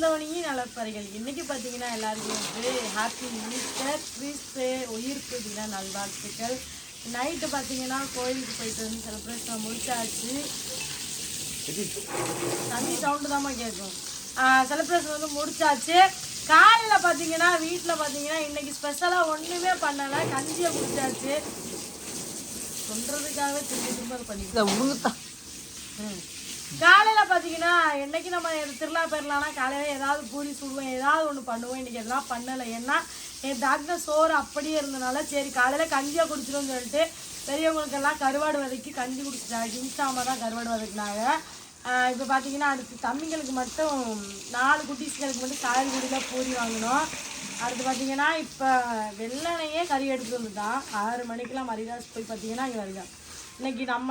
பிறந்தவனையும் நலப்பறைகள். இன்னைக்கு பார்த்தீங்கன்னா எல்லாருக்கும் வந்து ஹாப்பி ஈஸ்டர் கிறிஸ்து உயிர்ப்பு தின நல்வாழ்த்துக்கள். நைட்டு பார்த்தீங்கன்னா கோயிலுக்கு போயிட்டு வந்து செலிப்ரேஷன் முடிச்சாச்சு. தண்ணி சவுண்டு தாம்மா கேட்கும். செலிப்ரேஷன் வந்து முடிச்சாச்சு. காலையில் பார்த்தீங்கன்னா வீட்டில் பார்த்தீங்கன்னா இன்னைக்கு ஸ்பெஷலாக ஒன்றுமே பண்ணலை. கஞ்சியை குடிச்சாச்சு. சொல்கிறதுக்காகவே திரும்ப திரும்ப பண்ணி ம். காலையில் பார்த்தீங்கன்னா என்னைக்கு நம்ம திருவிழா பெறலாம்னா காலையில் ஏதாவது பூரி சுடுவேன் ஏதாவது ஒன்று பண்ணுவேன் இன்னைக்கு எதனா பண்ணலை. ஏன்னா என் டாக்டர் சோறு அப்படியே இருந்தனால சரி காலையில் கஞ்சியாக குடிச்சிரும்னு சொல்லிட்டு பெரியவங்களுக்கெல்லாம் கருவாடு வதக்கி கஞ்சி குடிச்சிட்டாங்க. இன்ஸ்டாமல் தான் கருவாடு வதக்கினாங்க. இப்போ பார்த்தீங்கன்னா அடுத்து தம்பிங்களுக்கு மட்டும் நாலு குட்டீஸ்களுக்கு மட்டும் காய்கறியில் பூரி வாங்கினோம். அடுத்து பார்த்தீங்கன்னா இப்போ வெள்ளனையே கறி எடுத்துகிட்டு வந்துட்டான். ஆறு மணிக்கெல்லாம் மரிதாஸ் போய் பார்த்தீங்கன்னா இங்கே வருதான் இன்னைக்கு நம்ம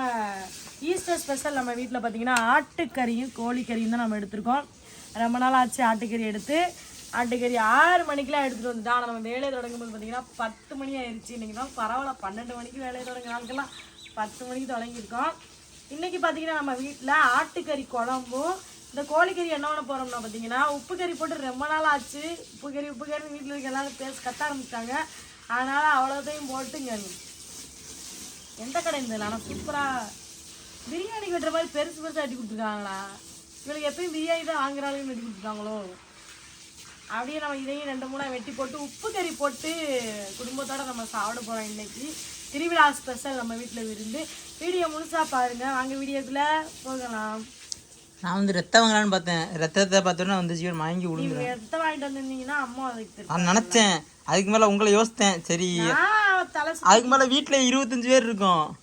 ஈஸ்டர் ஸ்பெஷல் நம்ம வீட்டில் பார்த்தீங்கன்னா ஆட்டுக்கறியும் கோழிக்கறியும் தான் நம்ம எடுத்திருக்கோம். ரொம்ப நாள் ஆச்சு ஆட்டுக்கறி எடுத்து. ஆட்டுக்கறி ஆறு மணிக்கெலாம் எடுத்துகிட்டு வந்துட்டோம் ஆனால் நம்ம வேலையை தொடங்கும்போது பார்த்தீங்கன்னா பத்து மணி ஆயிடுச்சு இன்றைக்கி தான் பரவாயில்ல பன்னெண்டு மணிக்கு வேலையை தொடங்க நாளுக்கெல்லாம் பத்து மணிக்கு தொடங்கியிருக்கோம். இன்றைக்கி பார்த்தீங்கன்னா நம்ம வீட்டில் ஆட்டுக்கறி குழம்பும் இந்த கோழிக்கறி என்ன பண்ண போகிறோம்னா பார்த்தீங்கன்னா உப்பு கறி போட்டு ரொம்ப நாள் ஆச்சு. உப்பு கறி உப்பு கறி வீட்டில் இருக்க எல்லாரும் பேச கத்த ஆரம்பிச்சிட்டாங்க. அதனால் அவ்வளோதையும் போட்டுங்க. எந்த கடை இருந்தது ஆனால் சூப்பராக பிரியாணி வெட்டுற மாதிரி பெருசு பெருசாக வெட்டி கொடுத்துருக்காங்களா? இவளுக்கு எப்பயும் பிரியாணி தான் வாங்குறாளுன்னு வெட்டி கொடுத்துருக்காங்களோ? அப்படியே நம்ம இதையும் ரெண்டு மூணாக வெட்டி போட்டு உப்பு கறி போட்டு குடும்பத்தோடு நம்ம சாப்பிட போகிறோம் இன்றைக்கி திருவிழா ஸ்பெஷல் நம்ம வீட்டில் விருந்து வீடியோ முழுசா பாருங்கள் வாங்க வீடியோத்தில் போகலாம். நான் வந்து ரத்தம் வாங்கலான்னு பார்த்தேன். ரத்தத்தை பார்த்தோன்னா வந்து ஜீவன் வாங்கி விழுந்து எத்த வாங்கிட்டு வந்திருந்தீங்கன்னா அம்மா நான் நினச்சேன். அதுக்கு மேலே உங்களை யோசித்தேன். சரி. அதுக்கு மேலே வீட்டில் இருபத்தஞ்சு பேர் இருக்கோம்.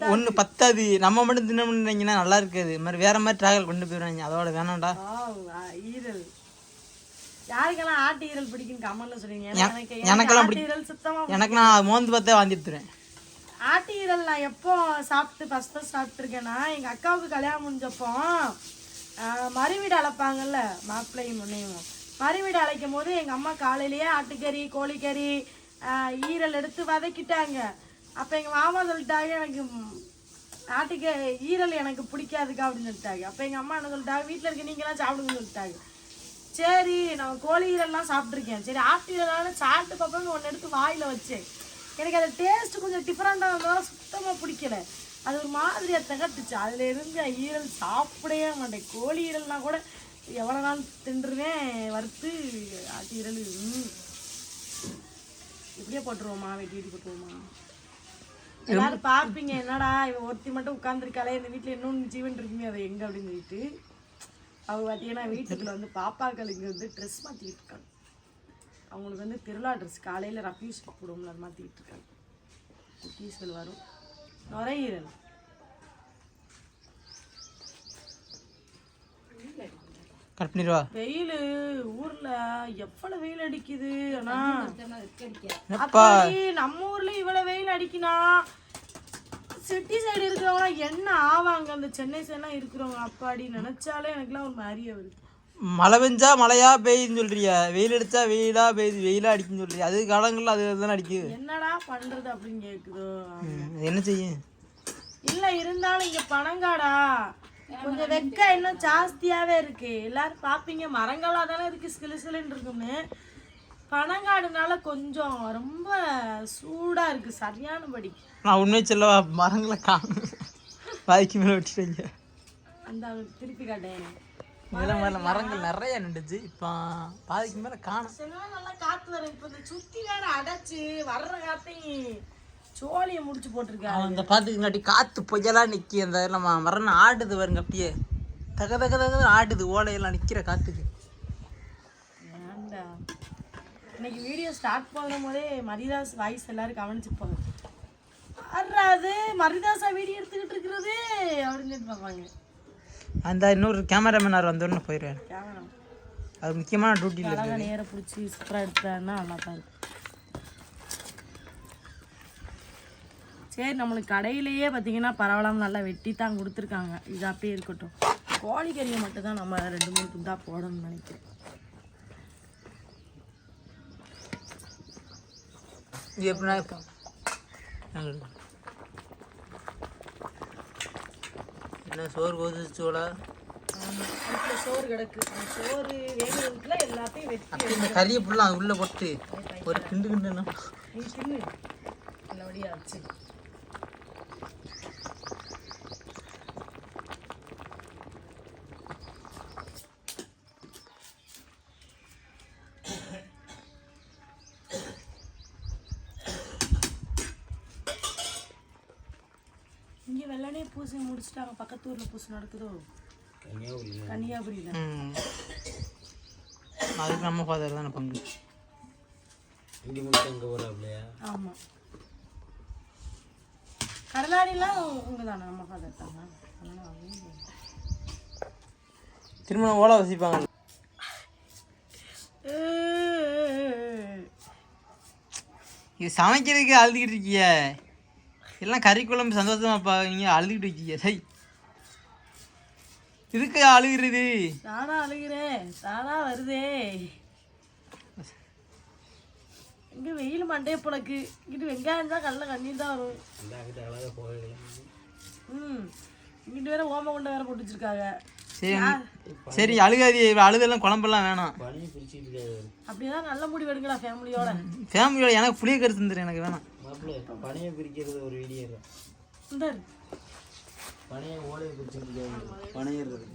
ஒன்று பத்தாது. நம்ம மட்டும் தின்னமுன்னா நல்லா இருக்காது. மாதிரி வேற மாதிரி டிராவல் கொண்டு போயிடுவாங்க. அதோட வேணாம்டா. ஈரல். யாருக்கெல்லாம் ஆட்டு ஈரல் பிடிக்கும் எ- எனக்கு எனக்கெல்லாம் சுத்தமா எனக்கு நான் மோந்து பார்த்தே வாந்திடுத்துறேன் ஆட்டு ஈரல் நான் எப்போ சாப்பிட்டு ஃபஸ்ட் ஃபஸ்ட் சாப்பிட்ருக்கேன்னா எங்கள் அக்காவுக்கு கல்யாணம் முடிஞ்சப்போ மறுவீடு அழைப்பாங்கல்ல மாப்பிள்ளையும் முன்னையும் மறுவீடு அழைக்கும் போது எங்கள் அம்மா காலையிலேயே ஆட்டுக்கறி கோழிக்கறி ஈரல் எடுத்து வதக்கிட்டாங்க. அப்போ எங்கள் மாமா சொல்லிட்டாங்க எனக்கு ஆட்டுக்க ஆட்டுக்கு ஈரல் எனக்கு பிடிக்காதுக்கா அப்படின்னு சொல்லிட்டாங்க அப்போ எங்கள் அம்மா என்ன சொல்லிட்டாங்க வீட்டில் இருக்க நீங்களாம் சாப்பிடுங்கன்னு சொல்லிட்டாங்க சரி நான் கோழி ஈரல்லாம் சாப்பிட்ருக்கேன் சரி ஆட்டு ஈரலான சாப்பிட்டு பார்ப்போம் ஒன்று எடுத்து வாயில் வச்சேன். எனக்கு அது டேஸ்ட் கொஞ்சம் டிஃப்ரெண்ட்டாக இருந்ததால் சுத்தமாக பிடிக்கல. அது ஒரு மாதிரியாக திகட்டுச்சு. அதில் இருந்து ஈரல் சாப்பிடவே மாட்டேன். கோழி ஈரல்னா கூட எவ்வளோ நாள் தின்றுவேன் வறுத்து ஆட்டு ஈரல். இப்படியே போட்டுருவோமா வெட்டி வெட்டி போட்டுருவோமா எல்லாரும் பார்ப்பீங்க என்னடா இவன் ஒருத்தி மட்டும் உட்காந்துருக்காளே இந்த வீட்டில் இன்னொன்று ஜீவன் இருக்குமே அது எங்கே அப்படின்னு சொல்லிட்டு. அவங்க பார்த்தீங்கன்னா வீட்டுக்குள்ள வந்து பாப்பாக்களுக்கு வந்து ட்ரெஸ் மாற்றிக்கிட்டு இருக்காங்க. அவங்களுக்கு வந்து திருவிழா ட்ரெஸ் காலையில் ரஃப்யூஸ் போடுவோம்ல அது மாற்றிக்கிட்டு இருக்காங்க குட்டீஸ்கள் வரும். நுரையீரல். கட் பண்ணிடுவா வெயில் ஊர்ல எவ்வளவு வெயில் அடிக்குது ஆனா நம்ம ஊர்ல இவ்வளவு வெயில் அடிக்கினா சிட்டி சைடு இருக்கிறவங்க என்ன ஆவாங்க? அந்த சென்னை சைடுலாம் இருக்கிறவங்க அப்பாடி நினைச்சாலே எனக்குலாம் ஒரு மாதிரியே வருது மழை பெஞ்சா மழையா பெய்யுதுன்னு சொல்றியா? வெயில் அடிச்சா வெயிலா பெய்யுது. வெயிலா அடிக்குன்னு சொல்றியா? அது காலங்கள்ல அது தானே அடிக்குது. என்னடா பண்றது அப்படின்னு கேக்குதோ என்ன செய்யும் இல்ல இருந்தாலும் இங்க பனங்காடா. கொஞ்சம் வெக்க இன்னும் ஜாஸ்தியாவே இருக்கு. எல்லாரும் பாப்பீங்க. மரங்களா தானே இருக்கு. சிலு சிலுன்னு இருக்கும்னு பனங்காடுனால கொஞ்சம் ரொம்ப சூடா இருக்கு. சரியானபடி நான் உண்மை சொல்லவா? மரங்களை காணும். வாய்க்கு மேலே விட்டுட்டீங்க. அந்த திருப்பி காட்டேன் மேல மேல மரங்கள் நிறைய நின்றுச்சு இப்போ பாதிக்கு மேலே காணும். நல்லா காத்து வரும் இப்ப இந்த சுத்தி வேற அடைச்சு வர்ற காத்தையும் சோழியை முடிச்சு போட்டிருக்காரு அவன் இந்த பார்த்துக்குங்காட்டி காற்று பொய்யெல்லாம் நிற்கி அந்த நம்ம மரம் ஆடுது வருங்க அப்படியே. தக தக தக ஆடுது ஓலையெல்லாம் நிற்கிற காற்றுக்கு ஏன்டா? இன்னைக்கு வீடியோ ஸ்டார்ட் பண்ணும் போதே மரிதாஸ் வாய்ஸ் எல்லாரும் கவனிச்சுப்பாங்க. அது மரிதாஸா வீடியோ எடுத்துக்கிட்டு இருக்கிறது அப்படின்னு பார்ப்பாங்க அந்த இன்னொரு கேமராமேனார் வந்தோடனே போயிடுவேன் அது முக்கியமான டியூட்டியில் அழகா நேர பிடிச்சி சூப்பராக எடுத்தாருன்னா நல்லா தான் இருக்கும். சரி நம்மளுக்கு கடையிலேயே பார்த்தீங்கன்னா பரவாயில்லாம நல்லா வெட்டி தான் கொடுத்துருக்காங்க. இது அப்படியே இருக்கட்டும். கோழிக்கறியை மட்டும் தான் நம்ம ரெண்டு மூணு துண்டா போடணும்னு நினைக்கிறேன். இது எப்படின்னா என்ன சோறு கொதிச்சோல சோறு கிடக்கு. சோறு வேகிறதுக்குள்ள எல்லாத்தையும் இந்த கறியை ஃபுல்லாக உள்ளே போட்டு ஒரு கிண்டு கிண்டு என்ன நீ தின்னு. நல்லபடியா வச்சு இங்கே வெள்ளனே பூசி முடிச்சிட்டாங்க பக்கத்து ஊர்ல பூசி நடக்குதோ? கன்னியாகுமரியில. ம். அதுக்கு நம்ம ஃபாதர் தானே பங்கு. இங்கே மட்டும் இங்கே போகிறாப்லையா ஆமா. கடலாடிலாம் உங்க தானே? நம்ம ஃபாதர் தானே திருமணம் ஓலை வசிப்பாங்க இது சமைக்கிறதுக்கு அழுதுகிட்டு இருக்கிய. எல்லாம் கறி குழம்பு சந்தோஷமாப்பா நீங்கள் அழுதுகிட்டு இருக்கீங்க. சை. இதுக்கு அழுகிறது? தானா அழுகிறேன். தானா வருதே. இங்க வெயில் மண்டைய புனக்கு இங்கிட்டு வெங்காயம் தான் கல்ல கண்ணீர் தான் வரும். ம். இங்கிட்டு வேற ஓம கொண்ட வேற போட்டு வச்சிருக்காங்க. சரி சரி அழுகாதி. அழுதெல்லாம் குழம்பெல்லாம் வேணாம். அப்படியே நல்ல முடிவு எடுங்களா ஃபேமிலியோட ஃபேமிலியோட எனக்கு புளிய கருத்து எனக்கு வேணாம். மாப்பிள்ள பனியை பிரிக்கிறது ஒரு வீடியோ இந்த பனையை ஓலையை பிரிச்சுட்டு பனையிறது.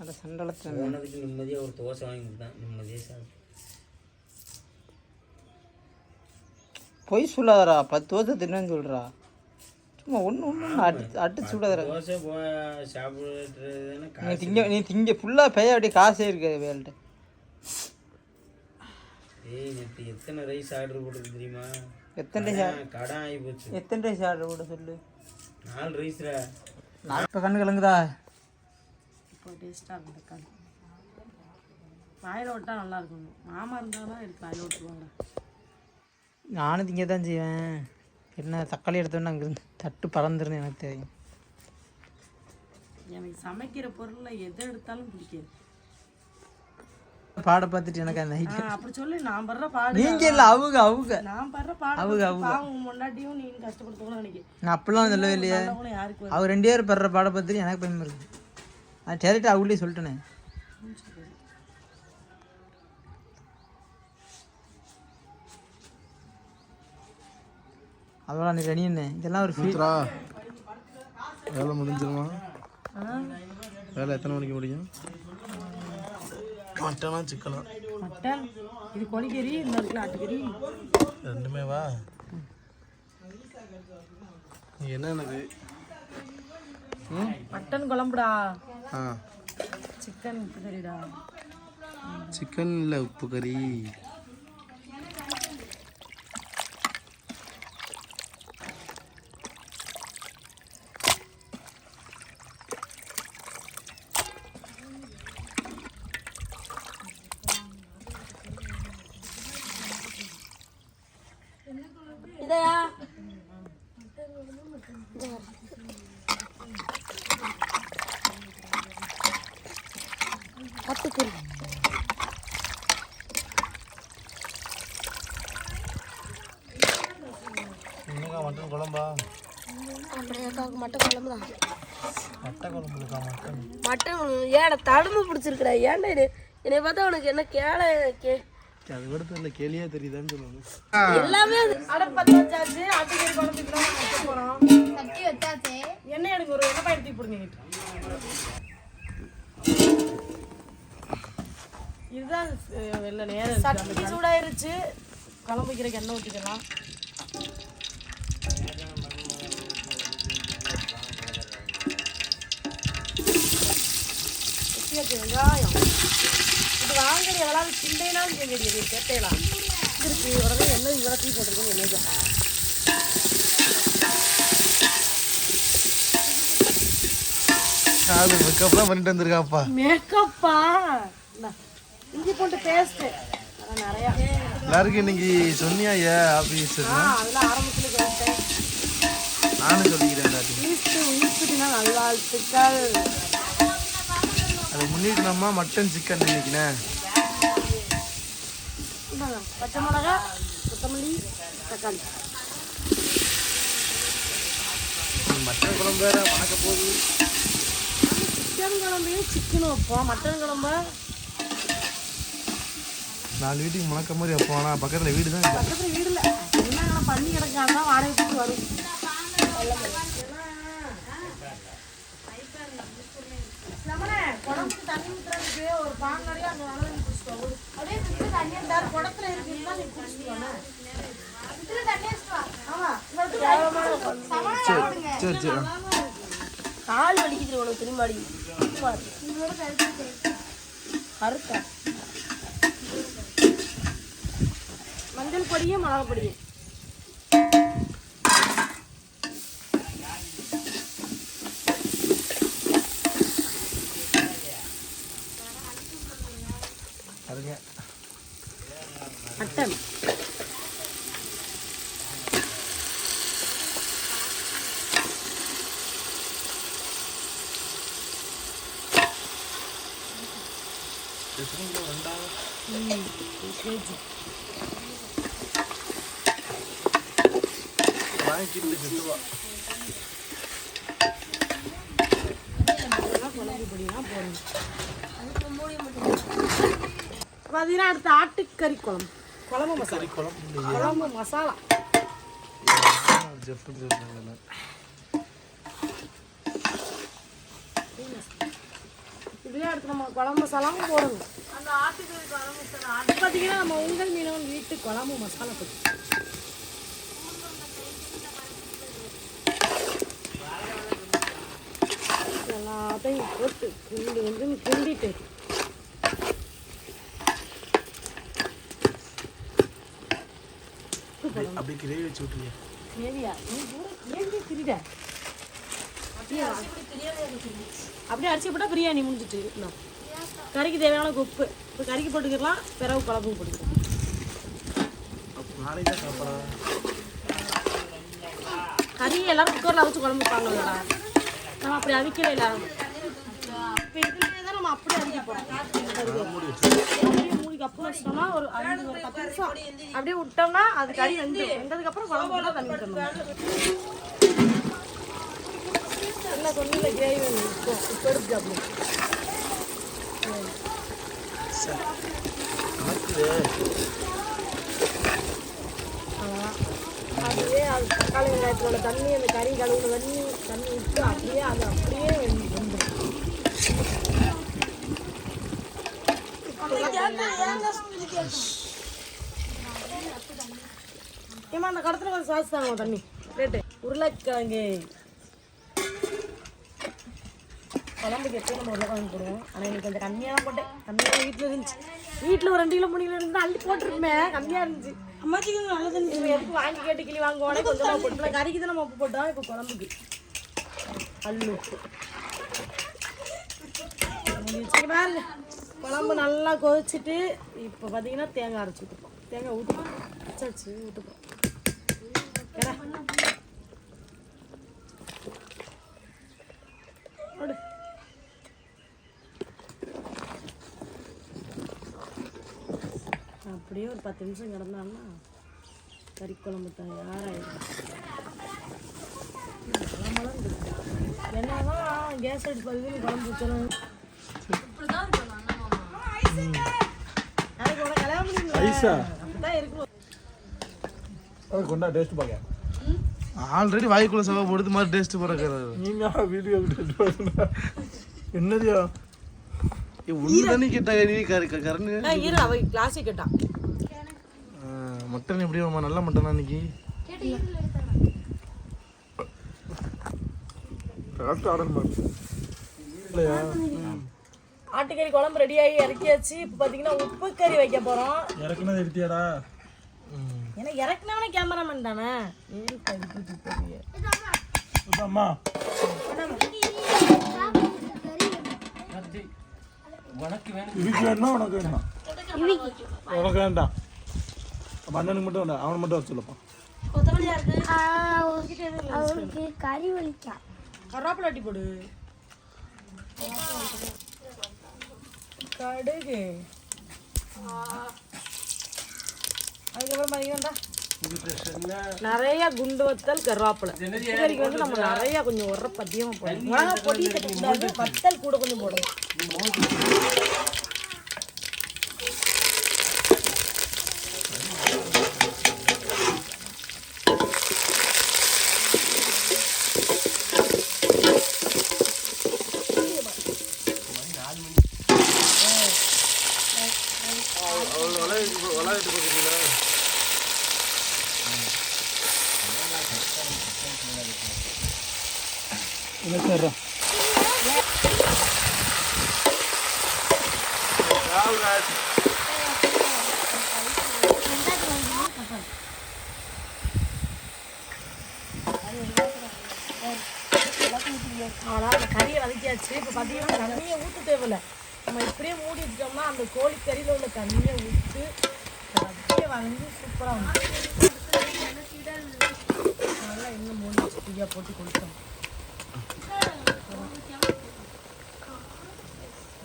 அந்த சண்டலத்தில் போனதுக்கு நிம்மதியாக ஒரு தோசை வாங்கி கொடுத்தான் நிம்மதியாக சாப்பிட்டு. பொய் சொல்லாதடா. பத்து வருஷம் தின்னு சொல்கிறா சும்மா ஒன்று ஒன்று அடிச்சு அடிச்சு விடாதடா தோசை போ சாப்பிட்றது நீ காசு திங்க நீ திங்க ஃபுல்லாக பெய்ய அப்படியே காசே இருக்காது வேல்ட்ட. ஏய் நேற்று எத்தனை ரைஸ் ஆர்டர் போட்டிருக்கு தெரியுமா? எத்தனை கடன் கடன் ஆகி போச்சு. எத்தனை ரைஸ் ஆர்டர் கூட சொல்லு. நாலு ரைஸ்ரா இப்போ கண்ணு கலங்குதா? இப்போ டேஸ்ட்டாக இருக்கும் தக்காளி வாயில் விட்டா நல்லா இருக்கும். மாமா இருந்தால் தான் எடுத்து வாயில் விட்டுருவாங்க நானும் திங்க தான் செய்வேன். என்ன தக்காளி எடுத்தோன்னே அங்கேருந்து தட்டு பறந்துருன்னு எனக்கு தெரியும். எனக்கு சமைக்கிற பொருளில் எதை எடுத்தாலும் பிடிக்காது. பாட பார்த்துட்டு எனக்கு அந்த அப்படி சொல்லி நான் படுற பாடு நீங்கள் இல்லை அவங்க அவங்க. நான் படுற பாடு பாவம் முன்னாடியும் நீ கஷ்டப்படுத்தணும்னு நினைக்கிறேன் நான் அப்படிலாம் சொல்லவே இல்லையே? அவர் ரெண்டு பேரும் படுற பாட பார்த்துட்டு எனக்கு பயமா இருக்கு. நான் டேரக்டாக அவங்களே சொல்லிட்டேனே. அவ்வளோ நீ ரெடி என்ன இதெல்லாம் ஒரு ஃபீல் வேலை முடிஞ்சிருமா? வேலை எத்தனை மணிக்கு முடியும்? மட்டனா சிக்கனா மட்டன் இது கோழிக்கறி இந்த இடத்துல ஆட்டுக்கறி ரெண்டுமே வா. நீ என்ன எனக்கு மட்டன் குழம்புடா. ஆ. சிக்கன் உப்பு கறிடா சிக்கன் இல்லை உப்பு கறி கத்துக்கறி என்னக்கா மட்டன் குழம்பா? மட்டன் குழம்பு தான் மட்டன்? மட்டன் ஏடா தடுமை பிடிச்சிருக்கிறா ஏன்டா இது? என்னை பார்த்தா உனக்கு என்ன கேள கே அது கூட தெரியல கேலியா தெரியுதான்னு சொல்லுவாங்க எல்லாமே அது. அடுப்பு பற்ற வச்சாச்சு ஆட்டுக்கறி குழம்புக்கு தான் வைக்க போகிறோம் சட்டி வச்சாச்சே. எண்ணெய் எடுங்க ஒரு எண்ணெய் எடுத்து போடுங்க. இதுதான் வெள்ளை நேரம் சட்டி சூடாயிருச்சு. குழம்பு வைக்கிறதுக்கு எண்ணெய் ஊற்றிக்கலாம் வெங்காயம். இது வாங்கடி எவ்வளவு சிந்தைனாலும் செஞ்சடி இது கேட்டேலாம் இருக்கு உடனே எண்ணெய் இவ்வளோத்தையும் போட்டிருக்கேன் எண்ணெய் தான் அது மேக்கப்லாம் பண்ணிட்டு வந்திருக்காப்பா. மேக்கப்பா இஞ்சி போட்டு அதான் நிறையா. எல்லாருக்கும் இன்னைக்கு சொன்னியா ஏ ஆபீஸ் அதெல்லாம் ஆரம்பத்தில் கேட்டேன் நானும் சொல்லிக்கிறேன் டாடி அதை முன்னிட்டு நம்ம மட்டன் சிக்கன் இந்தாங்க பச்சை மிளகா கொத்தமல்லி தக்காளி. மட்டன் குழம்பு வேற மணக்க போகுது சிக்கன் குழம்பையும் சிக்கனும் வைப்போம். மட்டன் குழம்பு. நாலு வீட்டுக்கு மணக்க மாதிரி அப்போ ஆனால் பக்கத்தில் வீடு தான் பக்கத்துல வீடு இல்லை. என்ன பண்ணி கிடக்காங்க வாடகைக்கு வரும். தண்ணி ஒரு பானை நிறைய அப்படியே தண்ணி இருந்தாரு, குடத்துல இருக்குன்னா நீ. சரி சரி கால் வலிக்குது உனக்கு திரும்ப அடி. கருத்தா? மஞ்சள் பொடியும் மிளகா பொடியும். வாங்கிக்கிட்டு சுற்றுவா பார்த்தீங்கன்னா அடுத்து ஆட்டுக்கறி குழம்பு. குழம்பு மசாலா. குழம்பு மசாலா ஜெஃப் சொல்கிறாங்க இதுலேயே அடுத்து நம்ம குழம்பு மசாலாவும் போடணும். அந்த ஆட்டுக்கறி குழம்பு மசாலா அது பார்த்தீங்கன்னா நம்ம உங்கள் மீனவன் வீட்டு குழம்பு மசாலா பொடி எல்லாத்தையும் போட்டு கிண்டி வந்து கிண்டிட்டு. அப்படியே கிரேவி வச்சு விட்டுருங்க. ஏரியா நீ கூட ஏன் திரிட அப்படியே? அரிசி போட்டால் பிரியாணி முடிஞ்சிட்டு. இன்னும் கறிக்கு தேவையான உப்பு. இப்போ கறிக்கு போட்டுக்கலாம் பிறகு குழம்பும் போட்டுக்கலாம். கறி எல்லாரும் குக்கரில் வச்சு குழம்பு வைப்பாங்களா நம்ம அப்படி இப்போ இதுலேயே தான் நம்ம அப்படியே அவிக்க போகிறோம் அப்படியே மூடி கப்பு வச்சிட்டோம்னா ஒரு அஞ்சு ஒரு பத்து நிமிஷம். அப்படியே விட்டோம்னா அது கறி வெந்து வெந்ததுக்கப்புறம் குழம்பு தண்ணி ஊற்றணும் என்ன சொன்ன கிரேவி வேணும் இப்போ இப்போ எடுத்து சாப்பிடுவோம் அப்படியே அது தக்காளி வெங்காயத்தோட தண்ணி அந்த கறி கழுவுன தண்ணி தண்ணி விட்டு அப்படியே அது அப்படியே வெந்து வெந்துடும் ஏமா அந்த கடத்துல கொஞ்சம் சாஸ் தாங்க தண்ணி. ரேட்டு உருளைக்கிழங்கு. குழம்புக்கு எப்பயும் நம்ம உருளைக்கிழங்கு போடுவோம். ஆனால் இன்னைக்கு கொஞ்சம் கம்மியாக தான் போட்டேன் கம்மியாக வீட்டில் இருந்துச்சு. வீட்டில் ஒரு ரெண்டு கிலோ மூணு கிலோ இருந்து அள்ளி போட்டிருப்பேன் கம்மியாக இருந்துச்சு. அம்மாச்சிக்கு நல்லது இப்போ எதுக்கு வாங்கி கேட்டு கிளி வாங்குவானே கொஞ்சமாக போட்டு கறிக்கு தான் நம்ம உப்பு போட்டோம். இப்போ குழம்புக்கு. அள்ளு உப்பு. குழம்பு நல்லா கொதிச்சுட்டு இப்போ பார்த்தீங்கன்னா தேங்காய் அரைச்சி ஊற்றுப்போம் தேங்காய் ஊற்றுப்போம் அரைச்சாச்சு ஊற்றுப்போம் ஏடா அப்படியே ஒரு பத்து நிமிஷம் கிடந்தான்னா கறி குழம்பு தயாராகிடும் என்னதான் கேஸ் அடுப்பு அதுக்கு குழம்பு அது கொண்டா டேஸ்ட் பார்க்க ஆல்ரெடி வாய்க்குள்ள சவா போடுறது மாதிரி டேஸ்ட் போடுறது நீங்க வீடியோ என்னதியா? ஒன்று தானே கேட்டாங்க நீ கரு கரண்டு ஆ, இரு அவ கேட்டான் மட்டன் எப்படி வருமா நல்ல மட்டன் இல்லையா? ஆட்டுக்கறி குழம்பு ரெடியாகி இறக்கியாச்சு. இப்போ பார்த்தீங்கன்னா உப்பு கறி வைக்க போகிறோம் இறக்குனது எடுத்தியாடா? ஏன்னா இறக்குனவனே கேமராமேன் தானே? ஏறி கறிக்கு இதுக்கு வேணுமா. உனக்கு வேணுமா உனக்கு வேண்டாம் அப்ப அண்ணனுக்கு மட்டும் வேண்டாம் அவனை மட்டும் வர சொல்லப்பா. அவருக்கு கறி வலிக்கா கருவேப்பிலை அட்டி போடு. கடுகு. அதுக்கப்புறம் பார்த்தீங்கன்னா நிறைய குண்டு வத்தல் கருவேப்பிலை. இதுவரைக்கும் வந்து நம்ம நிறைய கொஞ்சம் உரப்பு போடணும் மிளகா பொடி வத்தல் கூட கொஞ்சம் போடணும் இல்லை சரி ஆனால் அந்த கறியை வதக்கியாச்சு இப்போ பார்த்தீங்கன்னா தண்ணியை ஊற்ற தேவையில்ல நம்ம இப்படியே மூடி வச்சிட்டோம்னா அந்த கோழி கறியில் உள்ள தண்ணியை ஊற்றி அப்படியே வந்து சூப்பராக வந்து நல்லா இன்னும் மூடி ஃப்ரீயாக போட்டு கொடுத்தோம்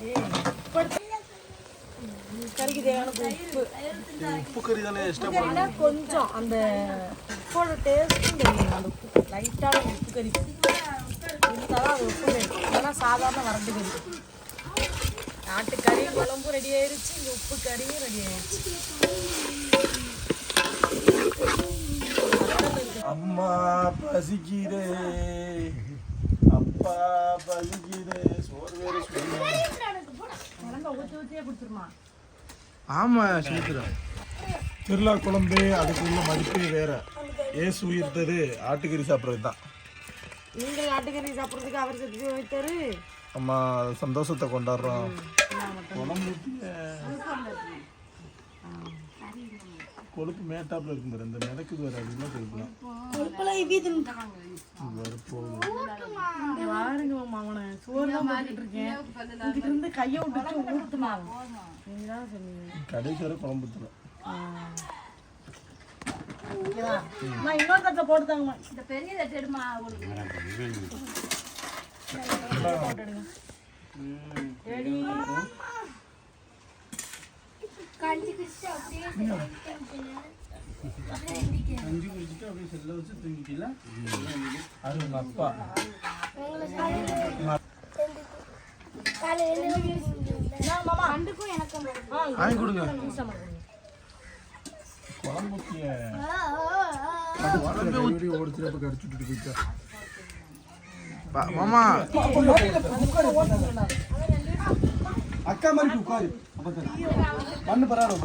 ஏ கறிக்கு தேவையான உப்பு. உப்பு கறி தானே எக்ஸ்ட்ரா கொஞ்சம் அந்த உப்போட டேஸ்ட்டும் தெரியும் அந்த உப்பு. லைட்டான உப்பு கறி. இருந்தாலும் அது உப்பு கறி இல்லைன்னா சாதாரண வரண்டு கறி. நாட்டுக்கறி குழம்பும் ரெடி ஆயிருச்சு. இந்த உப்பு கறியும் ரெடி ஆயிருச்சு. அம்மா பசிக்கிறே அப்பா பசிக்கிறே சோறு வேறு குழம்ப ஊற்றி ஊற்றியே கொடுத்துருமா. ஆமா சுமித்ரா திருவிழா குழம்பு அதுக்கு உள்ள மதிப்பே வேற. ஏசு உயிர்த்தது ஆட்டுக்கறி சாப்பிட்றது தான் நீங்கள் நாட்டுக்கறி சாப்பிட்றதுக்கு அவர் செத்து வைத்தாரு. நம்ம சந்தோஷத்தை கொண்டாடுறோம். குழம்பு கொழுப்பு மேட்டாப்புல இருக்கும் பாரு இந்த மிதக்குது வேற அதுதான் கொழுப்புலாம் பாருங்க மாமனை சோறு தான் இருக்கேன். இதுக்கு இருந்து கையை விட்டுட்டு ஊற்றுமா நீங்க தான் சொன்னீங்க. கடைசி வரை குழம்பு நான் இன்னொரு தட்டை போட்டு தாங்கம்மா. இந்த ரெடி. கஞ்சி குடிச்சு அப்படியே அஞ்சு குடிச்சிட்டு அப்படியே செல்ல வச்சு தூங்கிட்டீங்களா? அது உங்க அப்பா ரெண்டுக்கும் எனக்கும் வாங்கி கொடுங்க. குழம்பு ஊற்றிய ஓடிச்சு கடிச்சுட்டு போயிட்டா. பா- மாமா. அக்கா மாதிரி உட்காரு. மண்ணு பரவாயில்ல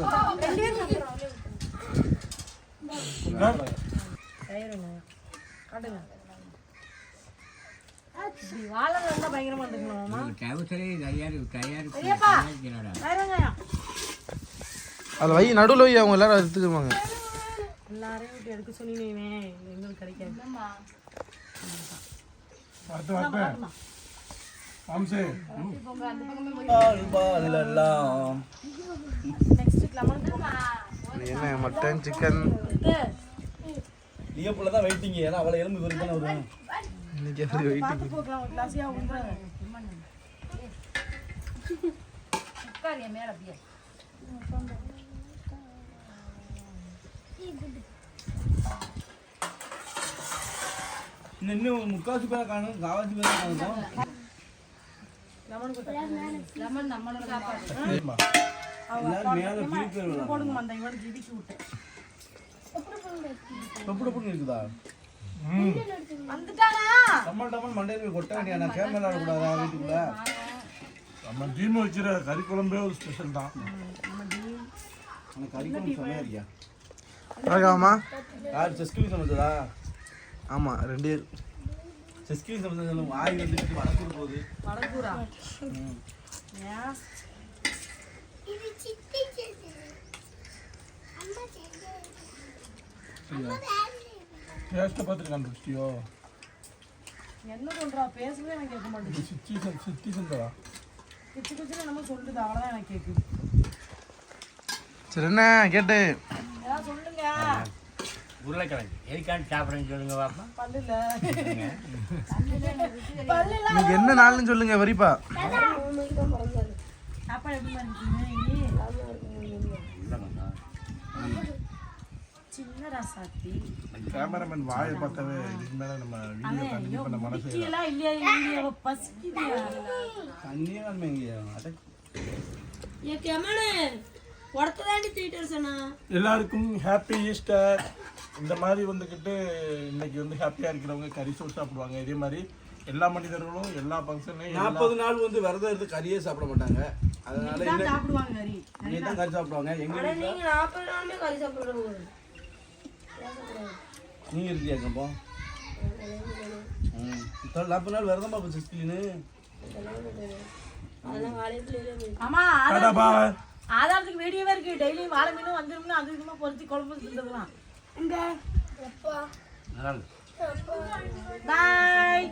காட்டுங்க இப்படி வாழை நல்லா பயங்கரமா இருந்துக்கணும் மாமா. பெரியப்பா தயாருங்கய்யா அதில் வை நடுவில் வை அவங்க எல்லாரும் எடுத்துக்குவாங்க எல்லாரையும் விட்டு எடுக்க சொன்னீங்க எங்களுக்கு கிடைக்காது. நெக்ஸ்ட் லெமன் என்ன மட்டன் சிக்கன் லியோப்புல தான் வெயிட்டிங் ஏன்னா அவளை எலும்பு வரைக்கும் தானே இன்னைக்கு எப்படி வெயிட் பார்த்து போக்கலாம் ஒரு கிளாஸியா உண்றாங்க இன்னும் முக்காசி பேரை காணும் காவாசி பேரை காணும். லெமன் கொடுத்தா எல்லாரும் மேல பிரிப்பு போடுங்க அந்த இவனுக்கு இடிச்சு விட்டேன் எப்படி எப்படி இருக்குதா? வந்துட்டானா? மண்டையில கொட்ட வேண்டிய நான் கேமரா கூடாதா வீட்டுக்குள்ள நம்ம டீம் வச்சிருக்க கறி குழம்பே ஒரு ஸ்பெஷல் தான். எனக்கு கறிக்கும் செமையா இருக்கியா? அழகாமா யார் செஸ்கிலி சமைச்சதா? ஆமாம் ரெண்டு. பேர் செஸ்கிலி சமைச்சது வாய் வந்துட்டு வடக்கூர் போகுது. வடக்கூரா ஏன்? இது டேஸ்ட்டை பார்த்துட்டு கண்டுபிடிச்சிட்டியோ என்ன சொல்றா? பேசுறதே எனக்கு கேட்க மாட்டேங்குது சித்தி சித்தி செஞ்சதா கிச்சு கிச்சுன்னு என்னமோ சொல்லுது. அவ்வளோதான் எனக்கு கேட்குது. சரி என்ன? கேட்டு. ஏதாவது சொல்லுங்க. உருளைக்கிழங்கு. எதுக்காண்டி சாப்பிட்றேன்னு சொல்லுங்க பாப்பா. பல்லுல. பல்லுல இன்னைக்கு என்ன நாள்னு சொல்லுங்க வரிப்பா. சாப்பாடு எப்படி சின்ன ரசாத்தி. கேமராமேன் வாயை பார்த்தாவே இதுக்கு மேல நம்ம வீடியோ கண்டினியூ பண்ண மனசு குட்டியெல்லாம் இல்லையா தண்ணியே அட. தூக்கிட்டு சொன்னா. எல்லாருக்கும் ஹாப்பி ஈஸ்டர் இந்த மாதிரி வந்துக்கிட்டு இன்னைக்கு வந்து ஹாப்பியாக இருக்கிறவங்க கறி சோறு சாப்பிடுவாங்க. இதே மாதிரி எல்லா மனிதர்களும் எல்லா ஃபங்க்ஷன்லையும் நாற்பது நாள் வந்து விரதம் இருந்து கறியே சாப்பிட மாட்டாங்க. அதனால தான் இன்னைக்கு சாப்பிடுவாங்க கறி இன்னைக்கு தான் கறி சாப்பிடுவாங்க. எங்க நாற்பது நாளுமே கறி சாப்பிடுறவங்க நீங்க இருக்கியா கம்போ ம். நாற்பது நாள் விரதமா போச்சு ஸ்கிரீனு ஆமா ஆதாரத்துக்கு- வெளியவே இருக்கு. டெய்லியும் வாழை மீனும் வந்துரும்னு அது இதுமா பொறுத்து குழம்பு இருக்கு. பாய்